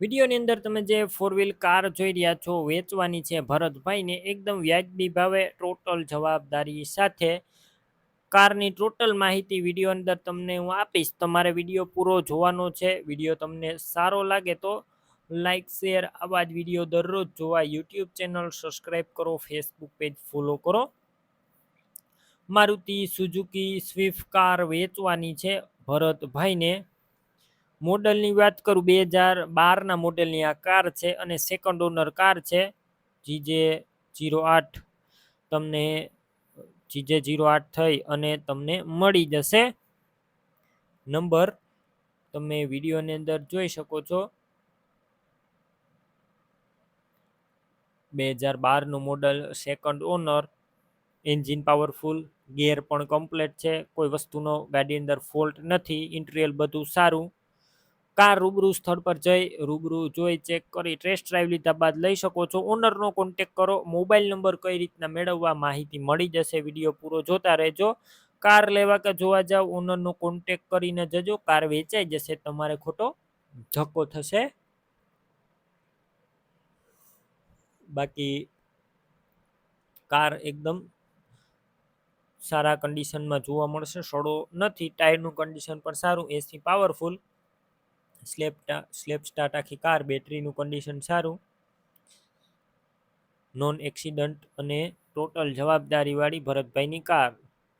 વિડીયોની અંદર તમે જે ફોર વ્હીલ કાર જોઈ રહ્યા છો, વેચવાની છે ભરતભાઈને, એકદમ વ્યાજબી ભાવે ટોટલ જવાબદારી સાથે કારની ટોટલ માહિતી વીડિયો અંદર તમને હું આપીશ. તમારે વીડિયો પૂરો જોવાનો છે, વીડિયો તમને સારો લાગે તો લાઇક શેર આવા જ વીડિયો દરરોજ જોવા યુટ્યુબ ચેનલ સબસ્ક્રાઈબ કરો ફેસબુક પેજ ફોલો કરો. મારુતિ સુઝુકી સ્વિફ્ટ કાર વેચવાની છે ભરતભાઈને. મોડલની વાત કરું, બે હજાર બારના મોડલની આ કાર છે અને સેકન્ડ ઓનર કાર છે, જીજે જીરો આઠ. તમને જીજે જીરો આઠ થઈ અને તમને મળી જશે. નંબર તમે વિડીયોની અંદર જોઈ શકો છો. બે હજાર બારનું model second owner engine powerful gear પણ કમ્પ્લેટ છે. કોઈ વસ્તુનો ગાડી અંદર ફોલ્ટ નથી ઇન્ટિરિયર બધું સારું. કાર રૂબરૂ સ્થળ પર જઈ, રૂબરૂ જોઈ ચેક કરી ટેસ્ટ ડ્રાઈવ લીધા બાદ લઈ શકો છો. ઓનરનો કોન્ટેક કરો. મોબાઈલ નંબર કઈ રીતના મેળવવા માહિતી મળી જશે. વીડિયો પૂરો જોતા રહેજો. કાર લેવા કે જોવા જાવ ઓનરનો કોન્ટેક કરીને જજો. કાર વેચાઈ જશે, તમારે ખોટો ધક્કો થશે. બાકી કાર એકદમ સારા કન્ડિશનમાં જોવા મળશે. સડો નથી ટાયરનું કન્ડિશન પણ સારું AC powerful slap slap start આખી કાર, બેટરીનું કન્ડિશન સારું. નોન એક્સિડન્ટ અને ટોટલ જવાબદારીવાળી ભરતભાઈની કાર.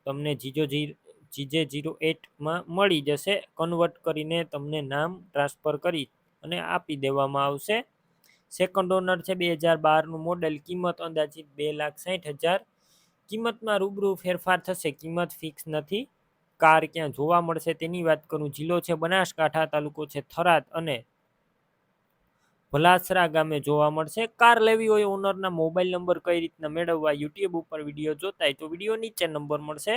તમને જીજો જીજે જીરો એટમાં મળી જશે. કન્વર્ટ કરીને તમને નામ ટ્રાન્સફર કરી અને આપી દેવામાં આવશે. સેકન્ડ ઓનર છે બે હજાર બારનું મોડેલ કિંમત અંદાજિત બે લાખ સાઠ હજાર. કિંમતમાં રૂબરૂ ફેરફાર થશે. કિંમત ફિક્સ નથી. કાર ક્યાં જોવા મળશે તેની વાત કરું. જિલ્લો છે બનાસકાંઠા, તાલુકો છે થરાદ અને ભલાસરા ગામે જોવા મળશે. કાર લેવી હોય ઓનરના મોબાઈલ નંબર કઈ રીતના મેળવવા યુટ્યુબ ઉપર વીડિયો જોતા તો વીડિયો નીચે નંબર મળશે.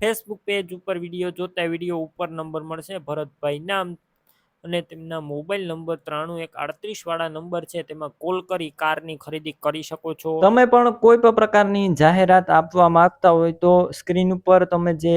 ફેસબુક પેજ ઉપર વીડિયો જોતા વીડિયો ઉપર નંબર મળશે. ભરતભાઈ નામ અને તેમના મોબાઈલ નંબર ત્રાણું એક આડત્રીસ વાળા નંબર છે. તેમાં કોલ કરી કારની ખરીદી કરી શકો છો. તમે પણ કોઈ પણ પ્રકારની જાહેરાત આપવા માંગતા હોય તો સ્ક્રીન ઉપર તમે જે